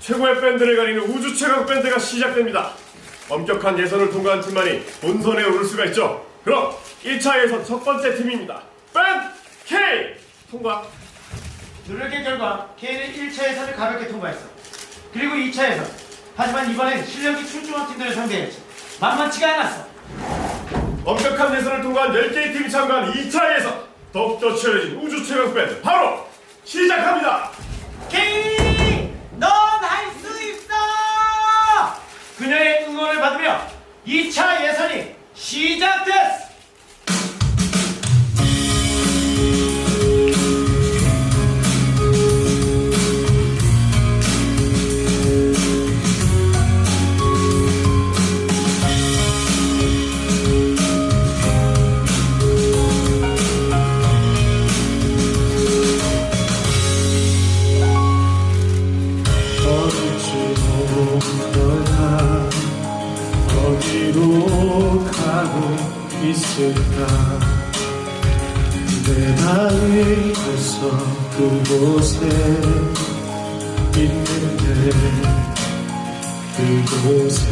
최고의 밴드를 가리는 우주 최강 밴드가 시작됩니다. 엄격한 예선을 통과한 팀만이 본선에 오를 수가 있죠. 그럼 1차 예선 첫 번째 팀입니다. 밴드 K 통과. 노력의 결과 K는 1차 예선을 가볍게 통과했어. 그리고 2차 예선. 하지만 이번엔 실력이 출중한 팀들을 상대했지. 만만치가 않았어. 엄격한 예선을 통과한 10개의 팀이 참가한 2차 예선 더욱더 치열해진 우주 최강 밴드 바로 시작합니다. 받으며 2 있을까? 내 마음이 벌써 그곳에 있는데 그곳에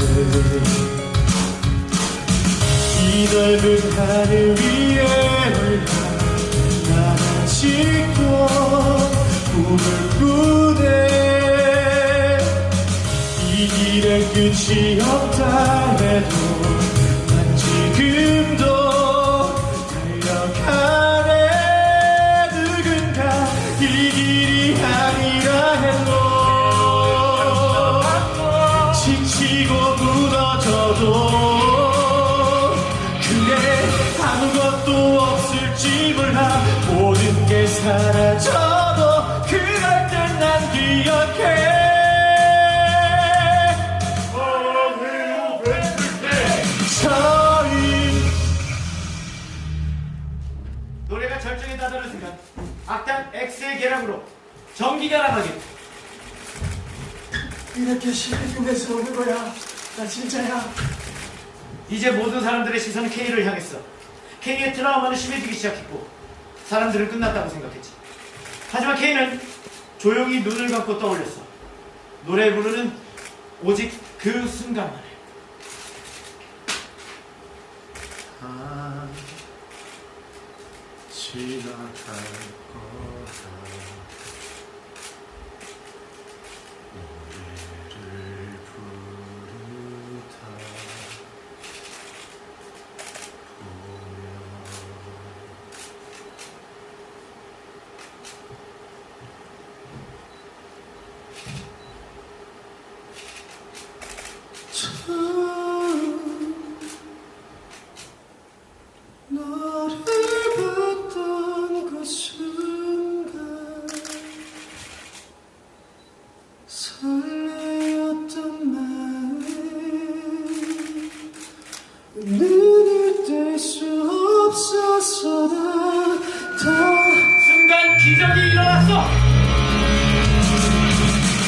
이 넓은 하늘 위에 올라 난 아직도 꿈을 꾸네. 이 길에 끝이 없다 해도 몰라 모든 게 사라져도 그럴 땐 난 기억해. 저희 노래가 절정에 다다른 순간 악단 X의 계량으로 전기가 나가게. 이렇게 시리즈에서 오는 거야. 나 진짜야. 이제 모든 사람들의 시선은 K를 향했어. K의 트라우마는 심해지기 시작했고 사람들은 끝났다고 생각했지. 하지만 K는 조용히 눈을 감고 떠올렸어. 노래 부르는 오직 그 순간만에. 아, 지나갈 거다 눈을 뗄 수 없어서 나다 순간 기적이 일어났어.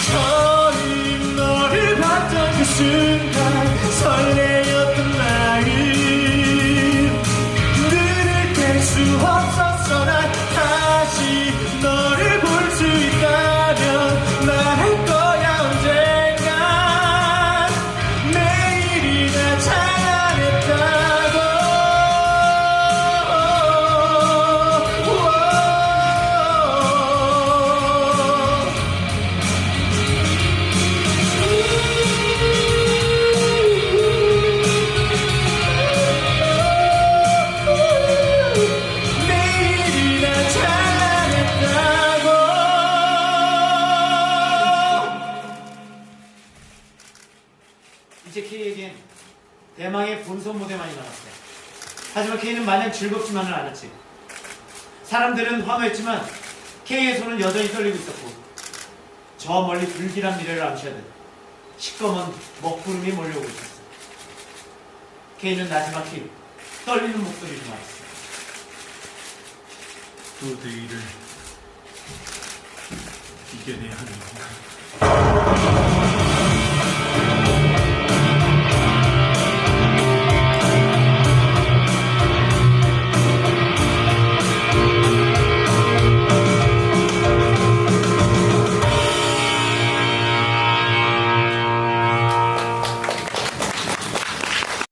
처음 너를 봤던 그 순간 이제 K에겐 대망의 본선 무대만이 남았어. 하지만 K는 마냥 즐겁지만은 않았지. 사람들은 환호했지만 K의 손은 여전히 떨리고 있었고 저 멀리 불길한 미래를 암시하듯 시꺼먼 먹구름이 몰려오고 있었어. K는 나지막히 떨리는 목소리로 말했어. 무대를 이겨내야 하는 건가?